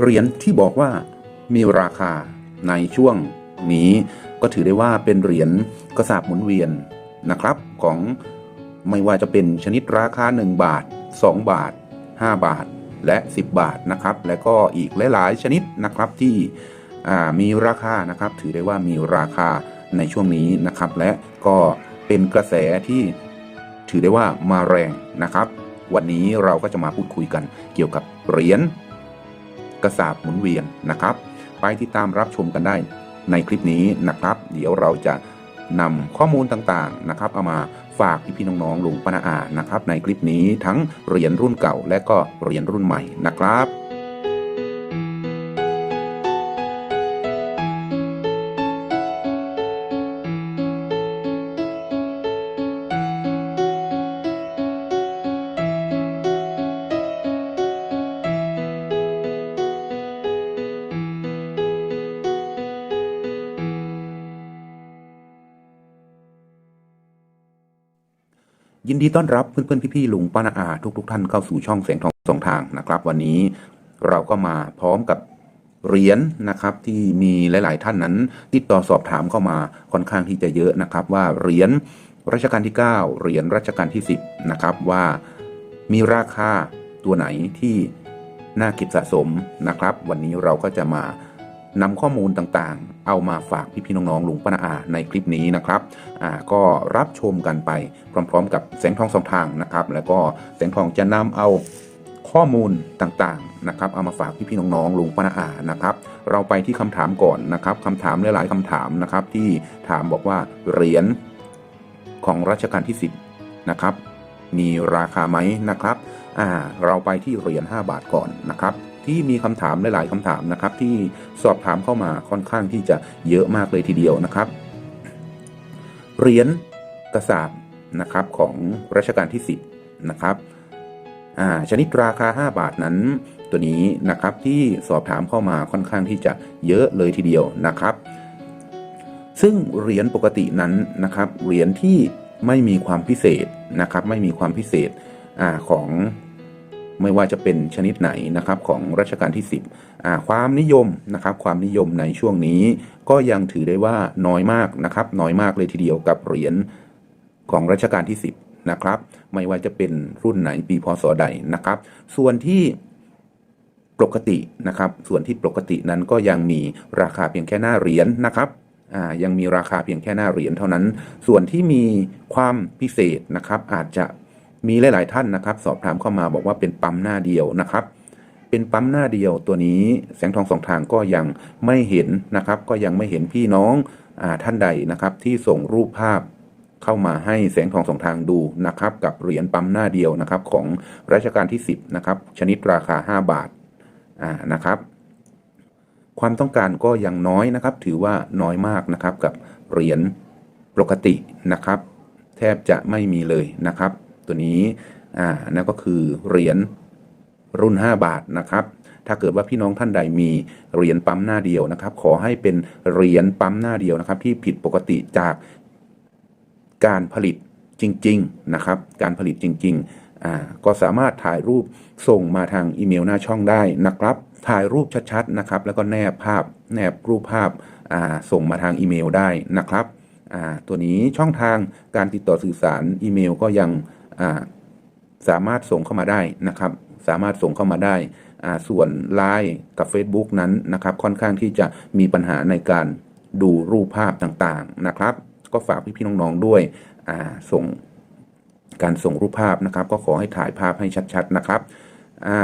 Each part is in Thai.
เหรียญที่บอกว่ามีราคาในช่วงนี้ก็ถือได้ว่าเป็นเหรียญกระสาบหมุนเวียนนะครับ ของไม่ว่าจะเป็นชนิดราคา 1 บาท 2 บาท 5 บาทและ 10 บาทนะครับ และก็อีกหลายๆชนิดนะครับที่มีราคานะครับ ถือได้ว่ามีราคาในช่วงนี้นะครับ และก็เป็นกระแสที่ถือได้ว่ามาแรงนะครับ วันนี้เราก็จะมาพูดคุยกันเกี่ยวกับเหรียญ กระสาบหมุนเวียนนะครับ ไปติดตามรับชมกันได้ในคลิปนี้นะครับ เดี๋ยวเราจะนำข้อมูลต่างๆนะครับเอามาฝากพี่ๆน้องๆลุงปนาอานะครับ ในคลิปนี้ทั้งเหรียญรุ่นเก่าและก็เหรียญรุ่นใหม่นะครับ ยินดีต้อนรับเพื่อนๆพี่ๆลุงป้านาอาทุกๆท่านเข้าสู่ช่องแสงทองสองทางนะครับ วันนี้เราก็มาพร้อมกับเหรียญนะครับที่มีหลาย ๆ ท่านนั้น ติดต่อสอบถามเข้ามาค่อนข้างที่จะเยอะนะครับ ว่าเหรียญรัชกาลที่ 9 เหรียญรัชกาลที่ 10 นะครับว่ามีราคาตัวไหนที่น่าเก็บสะสมนะครับ วันนี้เราก็จะมา นำข้อมูลต่างๆ เอามาฝากพี่ๆน้องๆลุงป้านาอาในคลิปนี้นะครับอ่าก็รับชมกันไปพร้อมๆ กับแสงทองสองทางนะครับ แล้วก็แสงทองจะนำเอาข้อมูลต่างๆนะครับ เอามาฝากพี่ๆน้องๆลุงป้านาอานะครับ เราไปที่คำถามก่อนนะครับคำถามหลายๆคำถามนะครับ ที่ถามบอกว่าเหรียญของรัชกาลที่ 10 นะครับ มีราคาไหมนะครับ อ่า เราไปที่เหรียญ5บาทก่อนนะครับ ที่มีคำถามหลาย ๆคำถามนะครับ ที่สอบถามเข้ามาค่อนข้างที่จะเยอะมากเลยทีเดียวนะครับ เหรียญกระสาบนะครับของรัชกาลที่ 10 นะครับชนิดราคา 5 บาทนั้นตัวนี้นะครับที่สอบถามเข้ามาค่อนข้างที่จะเยอะเลยทีเดียวนะครับ ซึ่งเหรียญปกตินั้นนะครับเหรียญที่ไม่มีความพิเศษนะครับ ไม่มีความพิเศษอของ ไม่ว่าจะเป็นชนิดไหนนะครับของรัชกาลที่ 10อ่าความนิยมนะครับความนิยมในช่วงนี้ก็ยังถือได้ว่าน้อยมากนะครับน้อยมากเลยทีเดียวกับเหรียญของรัชกาลที่ 10นะครับไม่ว่าจะเป็นรุ่นไหนปีพศใดนะครับ ส่วนที่ปกตินะครับส่วนที่ปกตินั้นก็ยังมีราคาเพียงแค่หน้าเหรียญนะครับยังมีราคาเพียงแค่หน้าเหรียญเท่านั้น ส่วนที่มีความพิเศษนะครับอาจจะ มีหลาย ๆ ท่านนะครับ สอบถามเข้ามาบอกว่าเป็นปั๊มหน้าเดียวนะครับ เป็นปั๊มหน้าเดียวตัวนี้แสงทองสองทางก็ยังไม่เห็นนะครับ ก็ยังไม่เห็นพี่น้องอท่านใดนะครับ ที่ส่งรูปภาพเข้ามาให้แสงทองสองทางดูนะครับ กับเหรียญปั๊มหน้าเดียวนะครับ ของรัชกาลที่ 10นะครับชนิดราคา 5 บาทอ่านะครับความต้องการก็ยังน้อยนะครับ ถือว่าน้อยมากนะครับ กับเหรียญปกตินะครับ แทบจะไม่มีเลยนะครับ ตัวนี้อ่านั่นก็คือเหรียญรุ่น 5 บาทนะครับ ถ้าเกิดว่าพี่น้องท่านใดมีเหรียญปั๊มหน้าเดียวนะครับ ขอให้เป็นเหรียญปั๊มหน้าเดียวนะครับ ที่ผิดปกติจากการผลิตจริง ๆ นะครับ การผลิตจริง ๆ อ่า ก็สามารถถ่ายรูปส่งมาทางอีเมลหน้าช่องได้นะครับ ถ่ายรูปชัดๆ นะครับ แล้วก็แนบภาพ แนบรูปภาพ อ่า ส่งมาทางอีเมลได้นะครับ อ่า ตัวนี้ช่องทางการติดต่อสื่อสารอีเมลก็ยัง สามารถส่งเข้ามาได้นะครับ สามารถส่งเข้ามาได้ ส่วน Line กับ Facebook นั้นนะครับ ค่อนข้างที่จะมีปัญหาในการดูรูปภาพต่างๆนะครับ ก็ฝากพี่ๆน้องๆด้วยส่งการส่งรูปภาพนะครับ ก็ขอให้ถ่ายภาพให้ชัดๆนะครับ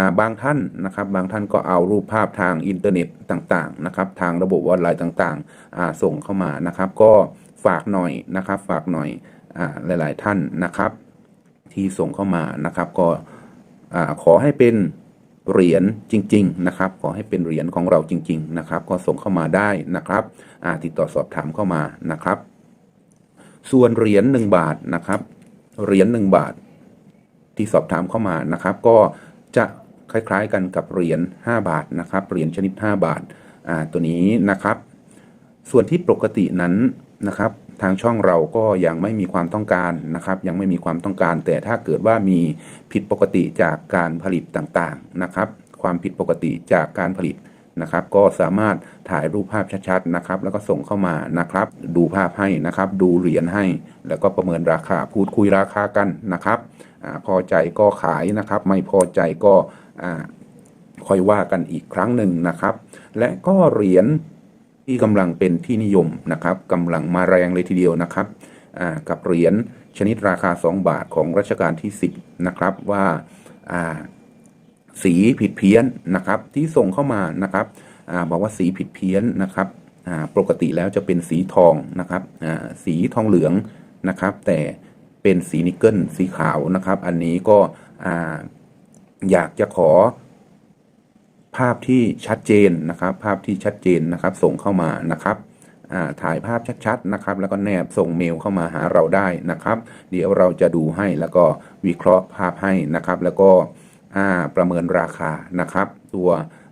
าบางท่านนะครับบางท่านก็เอารูปภาพทางอินเทอร์เน็ตต่างๆนะครับ ทางระบบออนไลน์ต่างๆส่งเข้ามานะครับ ก็ฝากหน่อยนะครับ ฝากหน่อยอหลาย ๆ ท่านนะครับ ที่ส่งเข้ามานะครับ ก็ขอให้เป็นเหรียญจริง ๆ นะครับ ขอให้เป็นเหรียญของเราจริง ๆ นะครับ ก็ส่งเข้ามาได้นะครับติดต่อสอบถามเข้ามานะครับ ส่วนเหรียญหนึ่งบาทนะครับเหรียญหนึ่งบาท ที่สอบถามเข้ามานะครับ ก็จะคล้ายๆ กันกับเหรียญ5บาทนะครับเหรียญชนิด 5 บาทตัวนี้นะครับ ส่วนที่ปกตินั้นนะครับ ทางช่องเราก็ยังไม่มีความต้องการนะครับ ยังไม่มีความต้องการ แต่ถ้าเกิดว่ามีผิดปกติจากการผลิตต่างๆนะครับ ความผิดปกติจากการผลิตนะครับ ก็สามารถถ่ายรูปภาพชัดๆนะครับ แล้วก็ส่งเข้ามานะครับ ดูภาพให้นะครับ ดูเหรียญให้ แล้วก็ประเมินราคาพูดคุยราคากันนะครับอพอใจก็ขายนะครับ ไม่พอใจก็ค่อยว่ากันอีกครั้งหนึ่งนะครับ และก็เหรียญ ที่กำลังเป็นที่นิยมนะครับกำลังมาแรงเลยทีเดียวนะครับกับเหรียญชนิดราคา 2 บาทของรัชกาลที่ 10 นะครับว่าสีผิดเพี้ยนนะครับที่ส่งเข้ามานะครับอบอกว่าสีผิดเพี้ยนนะครับปกติแล้วจะเป็นสีทองนะครับสีทองเหลืองนะครับ แต่เป็นสีนิกเกิลสีขาวนะครับ อันนี้ก็ออยากจะขอ ภาพที่ชัดเจนนะครับ ภาพที่ชัดเจนนะครับ ส่งเข้ามานะครับถ่ายภาพชัดๆนะครับ แล้วก็แนบส่งเมลเข้ามาหาเราได้นะครับ เดี๋ยวเราจะดูให้แล้วก็วิเคราะห์ภาพให้นะครับ แล้วก็ประเมินราคานะครับ ตัว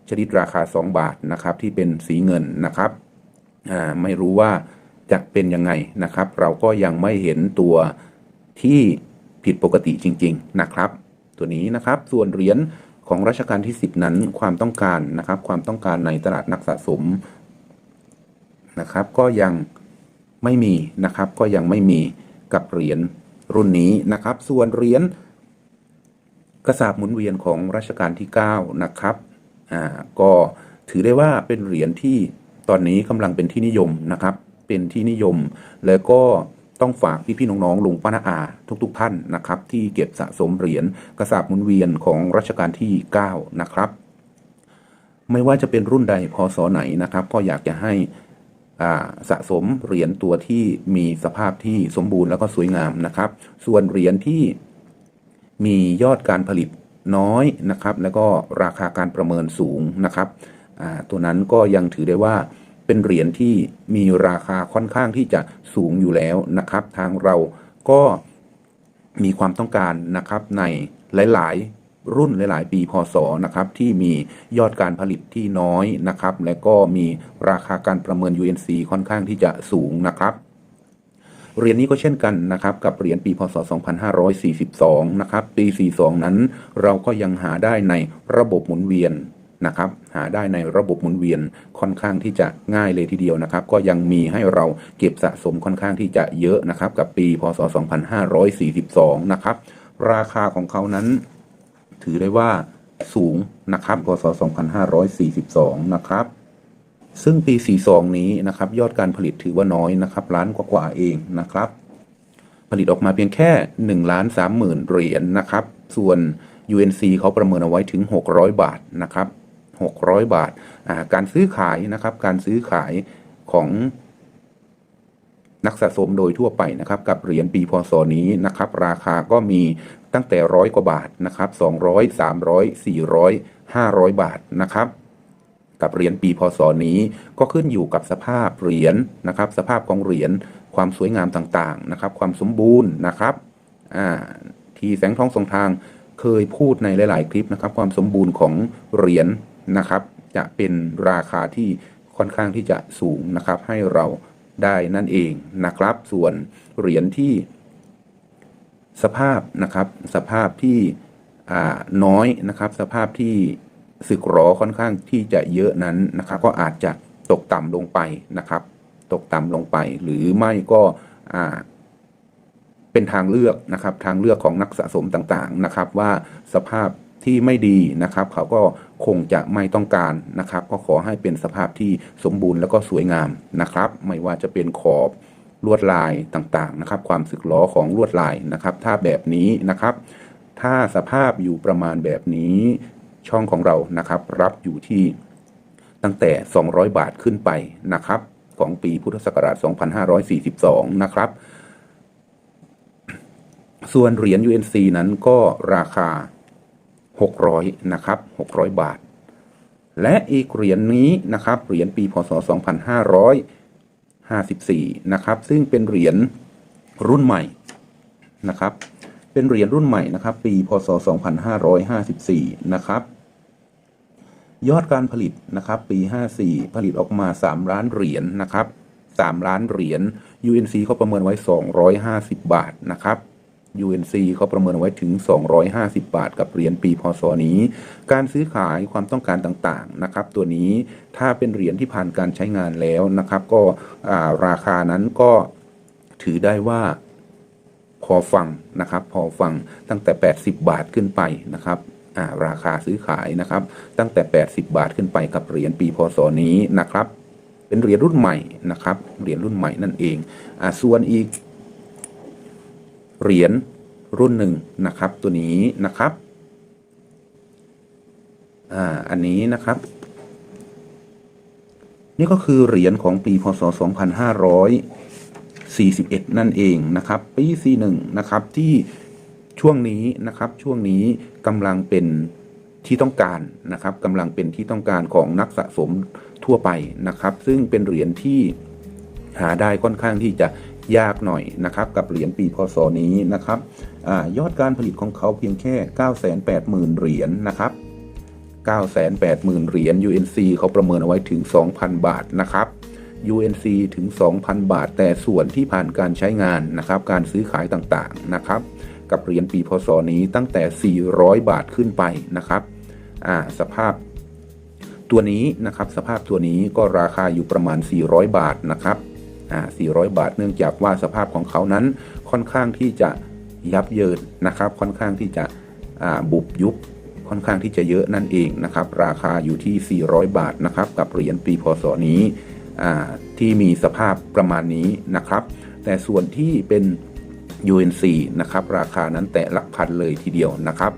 ชนิดราคา 2 บาทนะครับ ที่เป็นสีเงินนะครับไม่รู้ว่าจะเป็นยังไงนะครับ เราก็ยังไม่เห็นตัวที่ผิดปกติจริง ๆนะครับ ตัวนี้นะครับส่วนเหรียญ ของรัชกาลที่ 10 นั้นความต้องการนะครับ ความต้องการในตลาดนักสะสมนะครับ ก็ยังไม่มีนะครับ ก็ยังไม่มีกับเหรียญรุ่นนี้นะครับ ส่วนเหรียญกระสาบหมุนเวียนของรัชกาลที่ 9 นะครับอ่าก็ถือได้ว่าเป็นเหรียญที่ตอนนี้กำลังเป็นที่นิยมนะครับ เป็นที่นิยมแล้วก็ ต้องฝากพี่ๆน้องๆลุงป้านาอาทุกๆท่านนะครับ ที่เก็บสะสมเหรียญกระสาบหมุนเวียนของรัชกาลที่ 9 นะครับ ไม่ว่าจะเป็นรุ่นใดพศไหนนะครับ ก็อยากจะให้สะสมเหรียญตัวที่มีสภาพที่สมบูรณ์แล้วก็สวยงามนะครับ ส่วนเหรียญที่มียอดการผลิตน้อยนะครับ แล้วก็ราคาการประเมินสูงนะครับตัวนั้นก็ยังถือได้ว่า เป็นเหรียญที่มีราคาค่อนข้างที่จะสูงอยู่แล้วนะครับ ทางเราก็มีความต้องการนะครับในหลาย ๆ รุ่นหลาย ๆ ปีพศนะครับที่มียอดการผลิตที่น้อยนะครับ และก็มีราคาการประเมิน UNC ค่อนข้างที่จะสูงนะครับเหรียญนี้ก็เช่นกันนะครับกับเหรียญปีพศ 2542 นะครับปี 42 นั้นเราก็ยังหาได้ในระบบหมุนเวียน นะครับหาได้ในระบบหมุนเวียนค่อนข้างที่จะง่ายเลยทีเดียวนะครับ ก็ยังมีให้เราเก็บสะสมค่อนข้างที่จะเยอะนะครับ กับปีพศ 2542 นะครับ ราคาของเขานั้น ถือได้ว่าสูงนะครับพศ 2542 นะครับซึ่งปี 42 นี้นะครับยอดการผลิตถือว่าน้อยนะครับล้านกว่าๆเองนะครับ ผลิตออกมาเพียงแค่1ล้าน3หมื่นเหรียญนะครับ ส่วน UNC เขาประเมินเอาไว้ถึง 600 บาทนะครับ 600 บาท การซื้อขายนะครับการซื้อขายของนักสะสมโดยทั่วไปนะครับกับเหรียญปีพศนี้นะครับราคาก็มีตั้งแต่ร้อยกว่าบาทนะครับ200 300 400 500 บาทนะครับกับเหรียญปีพศนี้ก็ขึ้นอยู่กับสภาพเหรียญนะครับ สภาพของเหรียญความสวยงามต่างๆนะครับ ความสมบูรณ์นะครับที่แสงทองสองทางเคยพูดในหลาย ๆ คลิปนะครับ ความสมบูรณ์ของเหรียญ นะครับ จะเป็นราคาที่ค่อนข้างที่จะสูงนะครับ ให้เราได้นั่นเองนะครับ ส่วนเหรียญที่สภาพนะครับ สภาพที่น้อยนะครับ สภาพที่สึกหรอค่อนข้างที่จะเยอะนั้นนะครับ ก็อาจจะตกต่ำลงไปนะครับ ตกต่ำลงไป หรือไม่ก็เป็นทางเลือกนะครับ ทางเลือกของนักสะสมต่างๆนะครับ ว่าสภาพที่ไม่ดีนะครับ เขาก็ คงจะไม่ต้องการนะครับ ก็ขอให้เป็นสภาพที่สมบูรณ์แล้วก็สวยงามนะครับ ไม่ว่าจะเป็นขอบลวดลายต่างๆนะครับ ความสึกหรอของลวดลายนะครับ ถ้าแบบนี้นะครับ ถ้าสภาพอยู่ประมาณแบบนี้ช่องของเรานะครับ รับอยู่ที่ตั้งแต่ 200 บาทขึ้นไปนะครับ ของปีพุทธศักราช 2542 นะครับ ส่วนเหรียญ UNC นั้นก็ราคา 600นะครับ600 บาท และอีกเหรียญนี้นะครับเหรียญปีพศ 2554นะครับซึ่งเป็นเหรียญรุ่นใหม่นะครับเป็นเหรียญรุ่นใหม่นะครับ ปีพศ 2554 นะครับ ยอดการผลิตนะครับ ปี 54 ผลิตออกมา 3 ล้านเหรียญนะครับ 3 ล้านเหรียญ UNC เขาประเมินไว้ 250 บาทนะครับ UNC เขาประเมินเอาไว้ถึง 250 บาทกับเหรียญปีพศนี้ การซื้อขายความต้องการต่างๆนะครับ ตัวนี้ถ้าเป็นเหรียญที่ผ่านการใช้งานแล้วนะครับ ก็ราคานั้นก็ถือได้ว่าพอฟังนะครับ พอฟังตั้งแต่ 80 บาทขึ้นไปนะครับาราคาซื้อขายนะครับ ตั้งแต่ 80 บาทขึ้นไปกับเหรียญปีพศนี้นะครับ เป็นเหรียญรุ่นใหม่นะครับเหรียญรุ่นใหม่นั่นเองอส่วนอีก เหรียญรุ่นหนึ่งนะครับ ตัวนี้นะครับอ่าอันนี้นะครับ นี่ก็คือเหรียญของปีพศ 2541 นั่นเองนะครับ ปี41นะครับที่ช่วงนี้นะครับช่วงนี้กำลังเป็นที่ต้องการนะครับกำลังเป็นที่ต้องการของนักสะสมทั่วไปนะครับ ซึ่งเป็นเหรียญที่หาได้ค่อนข้างที่จะ ยากหน่อยนะครับกับเหรียญปีพศนี้นะครับอยอดการผลิตของเขาเพียงแค่ 980,000 เหรียญนะครับ 980,000 เหรียญ UNC เขาประเมินเอาไว้ถึง 2,000 บาทนะครับ UNC ถึง 2,000 บาท แต่ส่วนที่ผ่านการใช้งานนะครับ การซื้อขายต่างๆนะครับ กับเหรียญปีพศนี้ตั้งแต่ 400 บาทขึ้นไปนะครับสภาพตัวนี้นะครับ สภาพตัวนี้ก็ราคาอยู่ประมาณ 400 บาทนะครับ 400 บาท เนื่องจากว่าสภาพของเขานั้นค่อนข้างที่จะยับเยินนะครับ ค่อนข้างที่จะบุบยุบค่อนข้างที่จะเยอะนั่นเองนะครับ ราคาอยู่ที่ 400 บาทนะครับ กับเหรียญปีพศนี้ที่มีสภาพประมาณนี้นะครับ แต่ส่วนที่เป็น UNC นะครับ ราคานั้นแตะหลักพันเลยทีเดียวนะครับ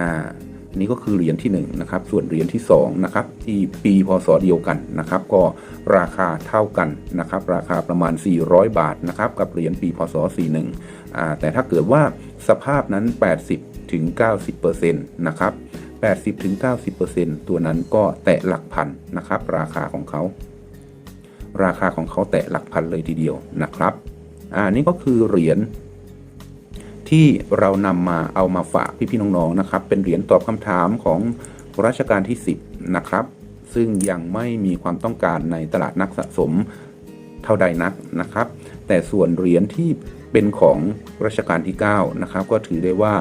อ่า นี่ก็คือเหรียญที่1นะครับส่วนเหรียญที่2นะครับที่ปีพศเดียวกันนะครับก็ราคาเท่ากันนะครับราคาประมาณ 400 บาทนะครับกับเหรียญปีพศ 41อ่าแต่ถ้าเกิดว่าสภาพนั้น 80ถึง90%นะครับ80ถึง90%ตัวนั้นก็แตะหลักพันนะครับราคาของเขา ราคาของเขาแตะหลักพันเลยทีเดียวนะครับอ่านี่ก็คือเหรียญ ที่เรานำมาเอามาฝากพี่ๆน้องๆนะครับ เป็นเหรียญตอบคำถามของรัชกาลที่ 10 นะครับ ซึ่งยังไม่มีความต้องการในตลาดนักสะสมเท่าใดนักนะครับ แต่ส่วนเหรียญที่เป็นของรัชกาลที่ 9 นะครับ ก็ถือได้ว่า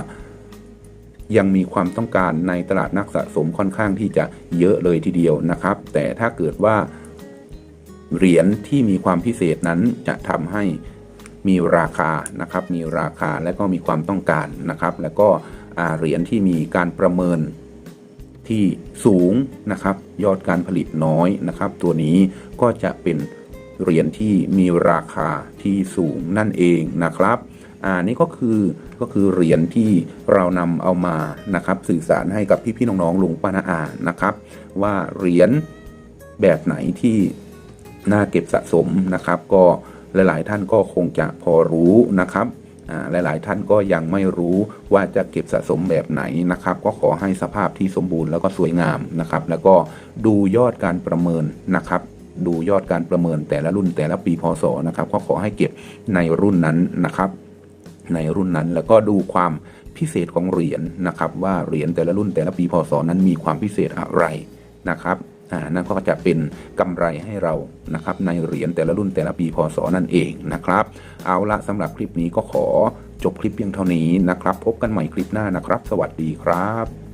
ยังมีความต้องการในตลาดนักสะสมค่อนข้างที่จะเยอะเลยทีเดียวนะครับ แต่ถ้าเกิดว่าเหรียญที่มีความพิเศษนั้นจะทำให้ มีราคานะครับมีราคาและก็มีความต้องการนะครับ แล้วก็เหรียญที่มีการประเมินที่สูงนะครับยอดการผลิตน้อยนะครับ ตัวนี้ก็จะเป็นเหรียญที่มีราคาที่สูงนั่นเองนะครับอ่านี่ก็คือก็คือเหรียญที่เรานำเอามานะครับสื่อสารให้กับพี่ๆน้องๆลุงป้านาอานะครับ ว่าเหรียญแบบไหนที่น่าเก็บสะสมนะครับ ก็ หลาย ๆ ท่านก็คงจะพอรู้นะครับอ่าหลาย ๆ ท่านก็ยังไม่รู้ว่าจะเก็บสะสมแบบไหนนะครับ ก็ขอให้สภาพที่สมบูรณ์แล้วก็สวยงามนะครับ แล้วก็ดูยอดการประเมินนะครับ ดูยอดการประเมินแต่ละรุ่นแต่ละปีพศนะครับ ก็ขอให้เก็บในรุ่นนั้นนะครับ ในรุ่นนั้นแล้วก็ดูความพิเศษของเหรียญนะครับ ว่าเหรียญแต่ละรุ่นแต่ละปีพศนั้นมีความพิเศษอะไรนะครับ นั่นก็จะเป็นกำไรให้เรานะครับในเหรียญแต่ละรุ่นแต่ละปีพศนั่นเองนะครับ เอาละสำหรับคลิปนี้ก็ขอจบคลิปเพียงเท่านี้นะครับ พบกันใหม่คลิปหน้านะครับ สวัสดีครับ